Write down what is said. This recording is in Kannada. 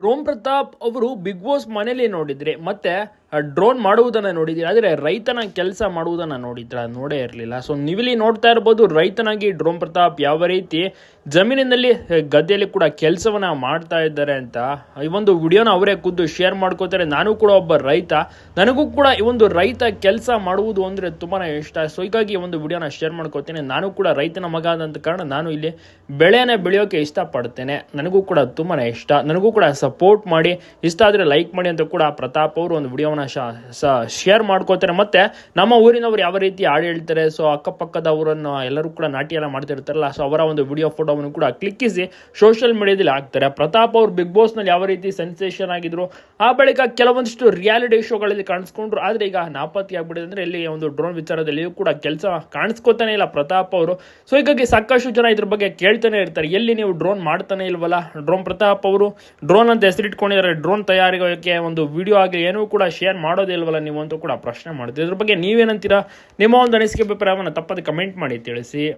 ರೋಮ್ ಪ್ರತಾಪ್ ಅವರು ಬಿಗ್ ಬಾಸ್ ಮನೇಲಿ ನೋಡಿದ್ರಿ ಮತ್ತೆ ಡ್ರೋನ್ ಮಾಡುವುದನ್ನ ನೋಡಿದ್ರಿ? ಆದರೆ ರೈತನ ಕೆಲಸ ಮಾಡುವುದನ್ನ ನೋಡಿದ್ರ? ನೋಡೇ ಇರಲಿಲ್ಲ. ಸೊ ನೀವಿಲ್ಲಿ ನೋಡ್ತಾ ಇರ್ಬೋದು, ರೈತನಾಗಿ ಡ್ರೋನ್ ಪ್ರತಾಪ್ ಯಾವ ರೀತಿ ಜಮೀನಿನಲ್ಲಿ ಗದ್ದೆಯಲ್ಲಿ ಕೂಡ ಕೆಲಸವನ್ನ ಮಾಡ್ತಾ ಇದ್ದಾರೆ ಅಂತ ಈ ಒಂದು ವಿಡಿಯೋನ ಅವರೇ ಖುದ್ದು ಶೇರ್ ಮಾಡ್ಕೋತಾರೆ. ನಾನು ಕೂಡ ಒಬ್ಬ ರೈತ. ನನಗೂ ಕೂಡ ಈ ಒಂದು ರೈತ ಕೆಲಸ ಮಾಡುವುದು ಅಂದ್ರೆ ತುಂಬಾನೇ ಇಷ್ಟ. ಸೊ ಹೀಗಾಗಿ ಒಂದು ವಿಡಿಯೋನ ಶೇರ್ ಮಾಡ್ಕೋತೀನಿ. ನಾನು ಕೂಡ ರೈತನ ಮಗ ಆದಂತ ಕಾರಣ ನಾನು ಇಲ್ಲಿ ಬೆಳೆಯನ್ನ ಬೆಳೆಯೋಕೆ ಇಷ್ಟಪಡ್ತೇನೆ. ನನಗೂ ಕೂಡ ತುಂಬಾನೇ ಇಷ್ಟ. ನನಗೂ ಕೂಡ ಸಪೋರ್ಟ್ ಮಾಡಿ. ಇಷ್ಟ ಆದರೆ ಲೈಕ್ ಮಾಡಿ ಅಂತ ಕೂಡ ಪ್ರತಾಪ್ ಅವರು ಒಂದು ವಿಡಿಯೋನ ಶೇರ್ ಮಾಡ್ಕೋತಾರೆ ಮತ್ತೆ ನಮ್ಮ ಊರಿನವರು ಯಾವ ರೀತಿ ಹಾಡು ಹೇಳ್ತಾರೆ ಸೊ ಅಕ್ಕಪಕ್ಕದವರನ್ನು ಎಲ್ಲರೂ ಕೂಡ ನಾಟಿ ಎಲ್ಲ ಮಾಡ್ತಿರ್ತಾರಲ್ಲ ಸೊ ಅವರ ಒಂದು ವಿಡಿಯೋ ಫೋಟೋವನ್ನು ಕೂಡ ಕ್ಲಿಕ್ಕಿಸಿ ಸೋಷಿಯಲ್ ಮೀಡಿಯಾದಲ್ಲಿ ಹಾಕ್ತಾರೆ. ಪ್ರತಾಪ್ ಅವರು ಬಿಗ್ ಬಾಸ್ನಲ್ಲಿ ಯಾವ ರೀತಿ ಸೆನ್ಸೇಷನ್ ಆಗಿದ್ರು, ಆ ಬಳಿಕ ಕೆಲವೊಂದಿಷ್ಟು ರಿಯಾಲಿಟಿ ಶೋಗಳಲ್ಲಿ ಕಾಣಿಸ್ಕೊಂಡ್ರು. ಆದ್ರೆ ಈಗ ನಾಪತ್ತೆ ಆಗ್ಬಿಟ್ಟಿದೆ ಅಂದರೆ ಇಲ್ಲಿ ಒಂದು ಡ್ರೋನ್ ವಿಚಾರದಲ್ಲಿಯೂ ಕೂಡ ಕೆಲಸ ಕಾಣಿಸ್ಕೋತಾನೆ ಇಲ್ಲ ಪ್ರತಾಪ್ ಅವರು. ಸೊ ಹೀಗಾಗಿ ಸಾಕಷ್ಟು ಜನ ಇದ್ರ ಬಗ್ಗೆ ಕೇಳ್ತಾನೆ ಇರ್ತಾರೆ. ಎಲ್ಲಿ ನೀವು ಡ್ರೋನ್ ಮಾಡ್ತಾನೆ ಇಲ್ವಲ್ಲ? ಡ್ರೋನ್ ಪ್ರತಾಪ್ ಅವರು ಡ್ರೋನ್ ಅಂತ ಹೆಸರಿಟ್ಕೊಂಡಿದ್ದಾರೆ. ಡ್ರೋನ್ ತಯಾರಿಕೆ ಒಂದು ವಿಡಿಯೋ ಆಗಲಿ ಏನೂ ಕೂಡ ಶೇರ್ ಮಾಡೋದಿಲ್ವಲ್ಲ ನೀವು ಅಂತೂ ಕೂಡ ಪ್ರಶ್ನೆ ಮಾಡ್ತೀವಿ. ಇದ್ರ ಬಗ್ಗೆ ನೀವೇನಂತೀರಾ? ನಿಮ್ಮ ಒಂದು ಅನಿಸಿಕೆ ಅಭಿಪ್ರಾಯವನ್ನು ತಪ್ಪದೆ ಕಮೆಂಟ್ ಮಾಡಿ ತಿಳಿಸಿ.